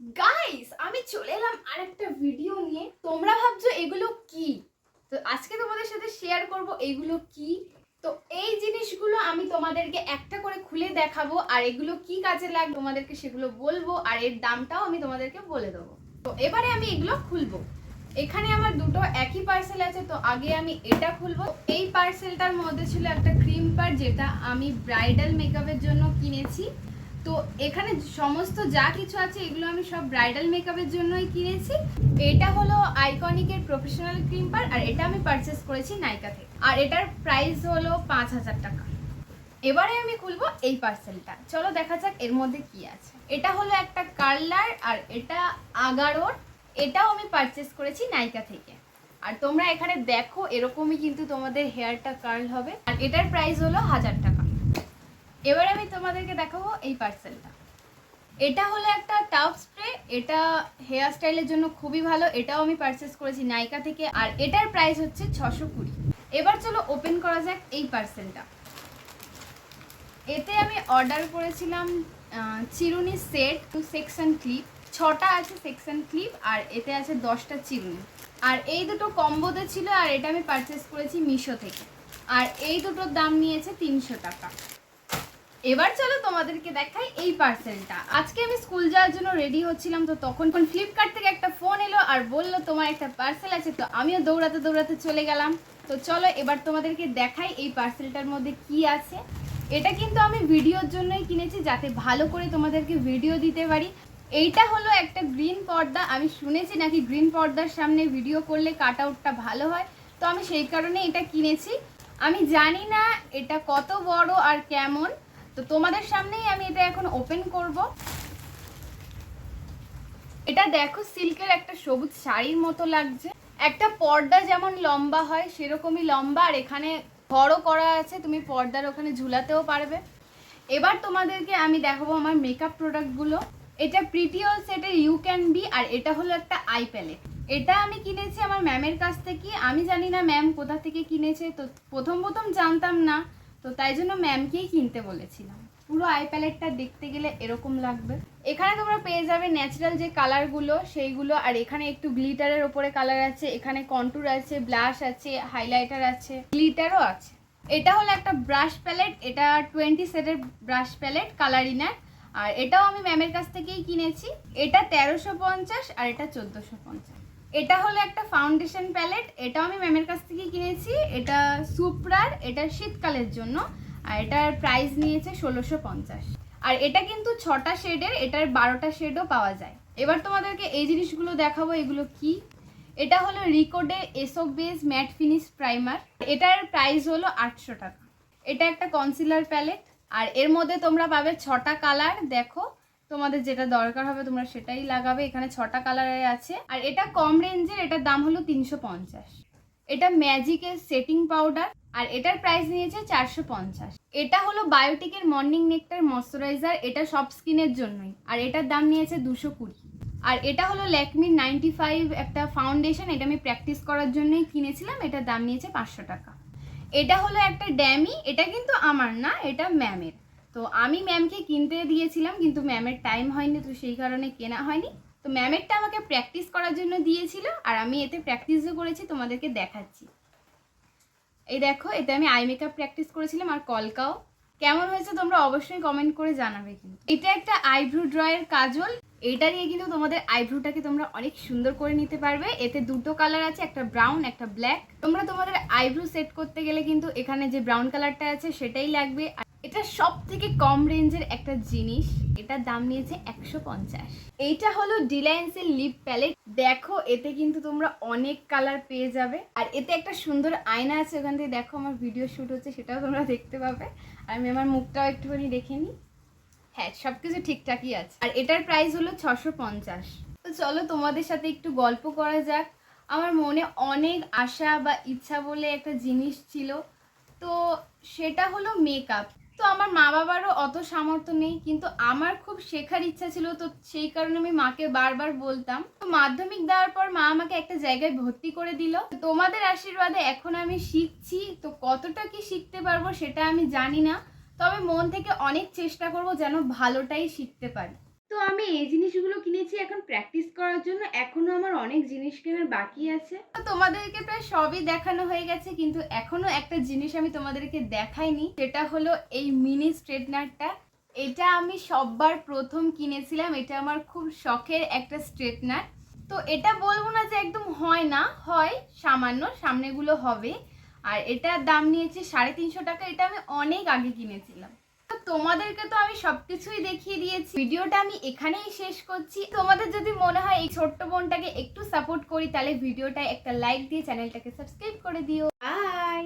Guys আমি চলে এলাম আরেকটা ভিডিও নিয়ে। তোমরা ভাবছ এগুলো কি? তো আজকে তোমাদের সাথে শেয়ার করব এগুলো কি? তো এই জিনিসগুলো আমি তোমাদেরকে একটা করে খুলে দেখাবো, আর এগুলো কি কাজে লাগে তোমাদেরকে সেগুলো বলব, আর এর দামটাও আমি তোমাদেরকে বলে দেবো। তো এবারে আমি এগুলো খুলবো। এখানে আমার দুটো একই পার্সেল আছে, তো আগে আমি এটা খুলবো। এই পার্সেলটার মধ্যে ছিল একটা ক্রিম পার যেটা আমি ব্রাইডাল মেকআপের জন্য কিনেছি। তো এখানে সমস্ত যা কিছু আছে, এগুলো আমি সব ব্রাইডাল মেকআপের জন্যই কিনেছি। এটা হলো আইকনিকের প্রফেশনাল ক্রিম পার আর এটা আমি পারচেস করেছি নাইকা থেকে। আর এটার প্রাইস হলো পাঁচ হাজার টাকা। এবারে আমি খুলবো এই পার্সেলটা চলো দেখা যাক এর মধ্যে কি আছে। এটা হলো একটা কার্লার আর এটা আগারোর। এটাও আমি পারচেস করেছি নাইকা থেকে। আর তোমরা এখানে দেখো, এরকমই কিন্তু তোমাদের হেয়ারটা কার্ল হবে। আর এটার প্রাইস হলো হাজার টাকা। এবার আমি তোমাদেরকে দেখাবো এই পার্সেলটা এটা হলো একটা টাফ স্প্রে এটা হেয়ার স্টাইলের জন্য খুবই ভালো, এটাও আমি পারচেস করেছি নাইকা থেকে, আর এটার প্রাইস হচ্ছে ছশো কুড়ি। এবার চলো ওপেন করা যাক এই পার্সেলটা এতে আমি অর্ডার করেছিলাম চিরুনি সেট টু সেকশন ক্লিপ ছটা আছে সেকশন ক্লিপ আর এতে আছে দশটা চিরুনি। আর এই দুটো কম্বোতে ছিল, আর এটা আমি পারচেস করেছি মিশো থেকে। আর এই দুটোর দাম নিয়েছে তিনশো টাকা। এবার চলো তোমাদেরকে দেখাই এই পার্সেলটা আজকে আমি স্কুল যাওয়ার জন্য রেডি হচ্ছিলাম, তো তখন ফ্লিপকার্ট থেকে একটা ফোন এলো আর বলল তোমার একটা পার্সেল আছে, তো আমিও দৌড়াতে দৌড়াতে চলে গেলাম। তো চলো এবার তোমাদেরকে দেখাই এই পার্সেলটার মধ্যে কি আছে। এটা কিন্তু আমি ভিডিওর জন্যই কিনেছি যাতে ভালো করে তোমাদেরকে ভিডিও দিতে পারি। এইটা হলো একটা গ্রিন পর্দা। আমি শুনেছি নাকি গ্রিন পর্দার সামনে ভিডিও করলে কাট আউটটা ভালো হয়, তো আমি সেই কারণে এটা কিনেছি। আমি জানি না এটা কত বড় আর কেমন তো তোমাদের সামনেই আমি এটা এখন ওপেন করব। এটা দেখো সিল্কের একটা সবুজ শাড়ির মতো লাগছে। একটা পর্দা যেমন লম্বা হয়, সেরকমই লম্বা। আর এখানে বড় করা আছে, তুমি পর্দার ওখানে ঝুলাতেও পারবে। এবার তোমাদেরকে আমি দেখাবো আমার মেকআপ প্রোডাক্টগুলো এটা প্রিটিওল সেটের ইউ ক্যান বি আর এটা হলো একটা আই প্যালেট এটা আমি কিনেছি আমার ম্যামের কাছ থেকে। আমি জানি না ম্যাম কোথা থেকে কিনেছে। তো প্রথম প্রথম জানতাম না। তো তাই জন্য ম্যামকেই কিনতে বলেছিলাম। পুরো আই প্যালেটটা দেখতে গেলে এরকম লাগবে। এখানে তোমরা পেয়ে যাবে ন্যাচারাল যে কালারগুলো সেইগুলো। আর এখানে একটু গ্লিটারের ওপরে কালার আছে, এখানে কন্টুর আছে ব্লাশ আছে হাইলাইটার আছে গ্লিটারও আছে। এটা হলো একটা ব্রাশ প্যালেট এটা টোয়েন্টি সেটের ব্রাশ প্যালেট কালারিনার আর এটাও আমি ম্যামের কাছ থেকেই কিনেছি। এটা তেরোশো পঞ্চাশ আর এটা চোদ্দোশো পঞ্চাশ। এটা হলো একটা ফাউন্ডেশন প্যালেট এটাও আমি ম্যামের কাছ থেকে কিনেছি। এটা সুপ্রার, এটা শীতকালের জন্য, আর এটার প্রাইস নিয়েছে ষোলোশো পঞ্চাশ। আর এটা কিন্তু ছটা শেডের এটার বারোটা শেডও পাওয়া যায়। এবার তোমাদেরকে এই জিনিসগুলো দেখাবো, এগুলো কি? এটা হলো রিকোডের এসো বেস ম্যাট ফিনিশ প্রাইমার এটার প্রাইস হলো আটশো টাকা। এটা একটা কনসিলার প্যালেট আর এর মধ্যে তোমরা পাবে ছটা কালার দেখো। তোমাদের যেটা দরকার হবে তোমরা সেটাই লাগাবে। এখানে ছটা কালারের আছে। আর এটা কম রেঞ্জের এটার দাম হলো তিনশো পঞ্চাশ। এটা ম্যাজিকের সেটিং পাউডার আর এটার প্রাইস নিয়েছে চারশো পঞ্চাশ। এটা হলো বায়োটিকের মর্নিং নেকটার ময়শ্চারাইজার এটা সব স্কিনের জন্যই। আর এটার দাম নিয়েছে দুশো কুড়ি। আর এটা হলো ল্যাকমির নাইনটি ফাইভ একটা ফাউন্ডেশন এটা আমি প্র্যাকটিস করার জন্যই কিনেছিলাম, এটার দাম নিয়েছে পাঁচশো টাকা। এটা হলো একটা ড্যামি এটা কিন্তু আমার না, এটা ম্যামের তো আমি ম্যামকে কিনতে দিয়েছিলাম, কিন্তু ম্যামের টাইম হয়নি, তো সেই কারণে কেনা হয়নি। তো ম্যামেরটা আমাকে প্র্যাকটিস করার জন্য দিয়েছিল, আর আমি এতে প্র্যাকটিসও করেছি, তোমাদেরকে দেখাচ্ছি। এই দেখো, এতে আমি আই মেকআপ প্র্যাকটিস করেছিলাম, আর কলকাও। কেমন হয়েছে তোমরা অবশ্যই কমেন্ট করে জানাবে কিন্তু। এটা একটা আইব্রু ড্রয়ের কাজল। এটা দিয়ে কিন্তু তোমাদের আইব্রুটাকে তোমরা অনেক সুন্দর করে নিতে পারবে। এতে দুটো কালার আছে, একটা ব্রাউন একটা ব্ল্যাক তোমরা তোমাদের আইব্রু সেট করতে গেলে কিন্তু এখানে যে ব্রাউন কালারটা আছে, সেটাই লাগবে। এটা সব থেকে কম রেঞ্জের একটা জিনিস। এটার দাম নিয়েছে একশো পঞ্চাশ। এইটা হলো ডিলায়েন্সের লিপ প্যালেট দেখো, এতে কিন্তু তোমরা অনেক কালার পেয়ে যাবে। আর এতে একটা সুন্দর আয়না আছে, ওখান থেকে দেখো আমার ভিডিও শ্যুট হচ্ছে, সেটাও তোমরা দেখতে পাবে। আর আমি আমার মুখটাও একটুখানি দেখে নিই। হ্যাঁ সব কিছু ঠিকঠাকই আছে। আর এটার প্রাইস হলো ছশো পঞ্চাশ। তো চলো, তোমাদের সাথে একটু গল্প করা যাক। আমার মনে অনেক আশা বা ইচ্ছা বলে একটা জিনিস ছিল। তো সেটা হলো মেকআপ তো আমার মা বাবারও অত সামর্থ্য নেই, কিন্তু আমার খুব শেখার ইচ্ছা ছিল, তো সেই কারণে আমি মাকে বারবার বলতাম। তো মাধ্যমিক দেওয়ার পর মা আমাকে একটা জায়গায় ভর্তি করে দিল। তোমাদের আশীর্বাদে এখন আমি শিখছি, তো কতটা কি শিখতে পারব সেটা আমি জানি না, তবে মন থেকে অনেক চেষ্টা করব যেন ভালোটাই শিখতে পারি। তো আমি এই জিনিসগুলো কিনেছি এখন প্র্যাকটিস করার জন্য। এখনও আমার অনেক জিনিস কেনার বাকি আছে। তো তোমাদেরকে প্রায় সবই দেখানো হয়ে গেছে, কিন্তু এখনও একটা জিনিস আমি তোমাদেরকে দেখাইনি, সেটা হলো এই মিনি স্ট্রেটনারটা এটা আমি সববার প্রথম কিনেছিলাম, এটা আমার খুব শখের একটা স্ট্রেটনার তো এটা বলব না যে একদম হয় না, হয় সামান্য, সামনেগুলো হবে। আর এটার দাম নিয়েছে সাড়ে তিনশো টাকা, এটা আমি অনেক আগে কিনেছিলাম। তোমাদেরকে তো আমি সবকিছুই দেখিয়ে দিয়েছি। ভিডিওটা আমি এখানেই শেষ করছি। তোমাদের যদি মনে হয় এই ছোট্ট বোনটাকে একটু সাপোর্ট করি, তাহলে ভিডিওটায় একটা লাইক দিয়ে চ্যানেলটাকে সাবস্ক্রাইব করে দিও। বাই